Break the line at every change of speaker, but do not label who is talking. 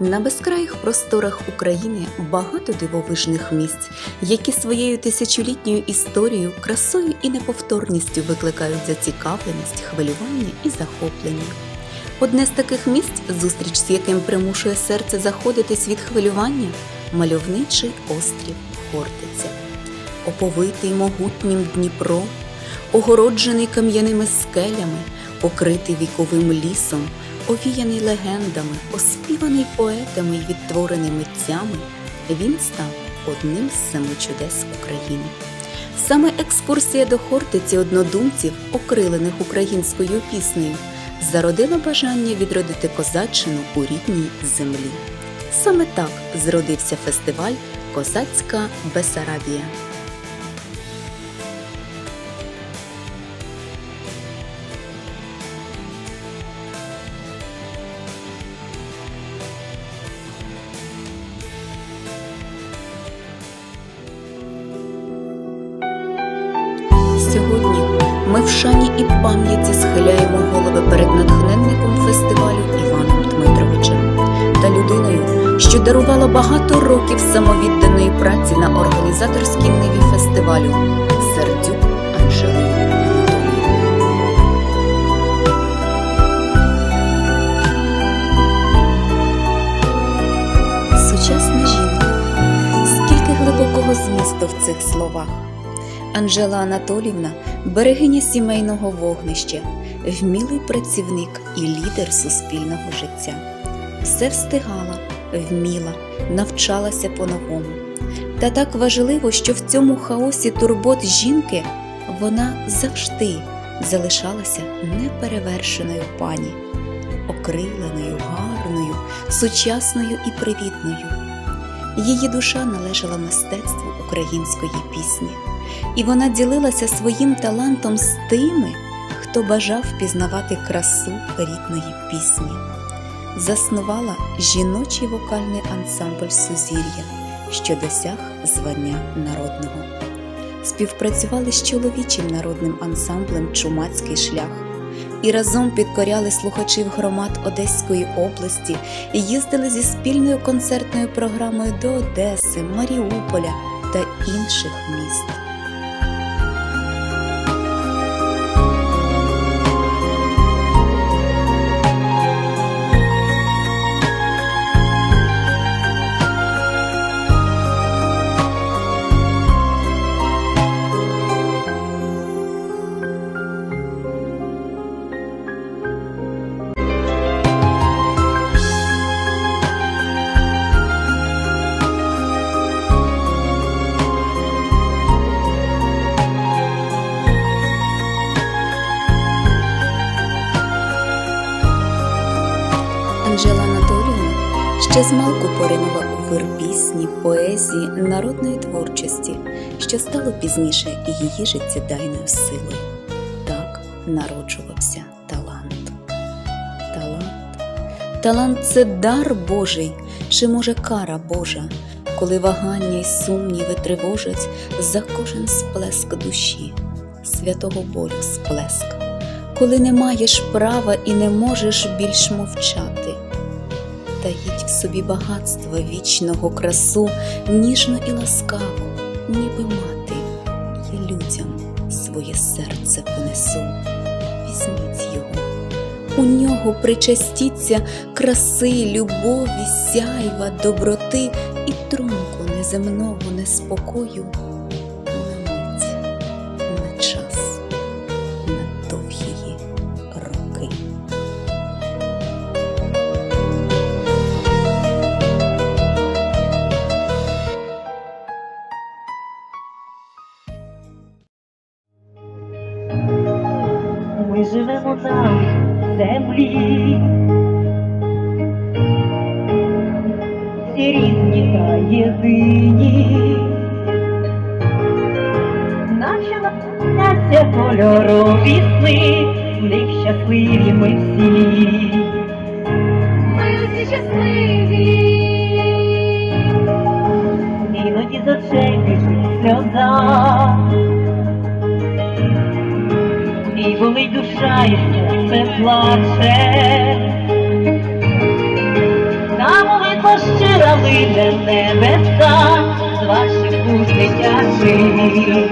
На безкраїх просторах України багато дивовижних місць, які своєю тисячолітньою історією, красою і неповторністю викликають зацікавленість, хвилювання і захоплення. Одне з таких місць, зустріч з яким примушує серце заходитись від хвилювання, мальовничий острів Хортиця. Оповитий могутнім Дніпро, огороджений кам'яними скелями, покритий віковим лісом, овіяний легендами, оспіваний поетами й відтворений митцями, він став одним з семи чудес України. Саме екскурсія до Хортиці однодумців, окрилених українською піснею, зародила бажання відродити козаччину у рідній землі. Саме так зродився фестиваль Козацька Бесарабія. Сьогодні ми в шані і пам'яті схиляємо голови перед натхненником фестивалю Іваном Дмитровичем та людиною, що дарувала багато років самовідданої праці на організаторській ниві фестивалю Сердюк Анжелою. Сучасна жінка. Скільки глибокого змісту в цих словах. Анжела Анатолівна берегиня сімейного вогнища, вмілий працівник і лідер суспільного життя. Все встигала, вміла, навчалася по-новому. Та так важливо, що в цьому хаосі турбот жінки вона завжди залишалася неперевершеною пані, окриленою, гарною, сучасною і привітною. Її душа належала мистецтву української пісні і вона ділилася своїм талантом з тими, хто бажав пізнавати красу рідної пісні. Заснувала жіночий вокальний ансамбль Сузір'я, що досяг звання народного. Співпрацювали з чоловічим народним ансамблем Чумацький шлях і разом підкоряли слухачів громад Одеської області і їздили зі спільною концертною програмою до Одеси, Маріуполя та інших міст. Ще змалку поринула у вир пісні, поезії, народної творчості, що стало пізніше її життєдайною силою. Так народжувався талант. Талант. Талант це дар Божий, чи може кара Божа, коли вагання й сумніви тривожать за кожен сплеск душі, святого болю сплеск коли не маєш права і не можеш більш мовчати. Собі багатство вічного красу, ніжно і ласкаво, ніби мати, я людям своє серце понесу. Візьміть його, у нього причастіться краси, любові, сяйва, доброти і трунку неземного неспокою
живемо на землі, всі різні та єдині, наче насняться кольорові сни, в них щасливі ми всі.
Ми усі щасливі,
Іноді з очей біжить сльоза, болить душа і серце плаче, та ви щира для небеса з ваших уст дитячих.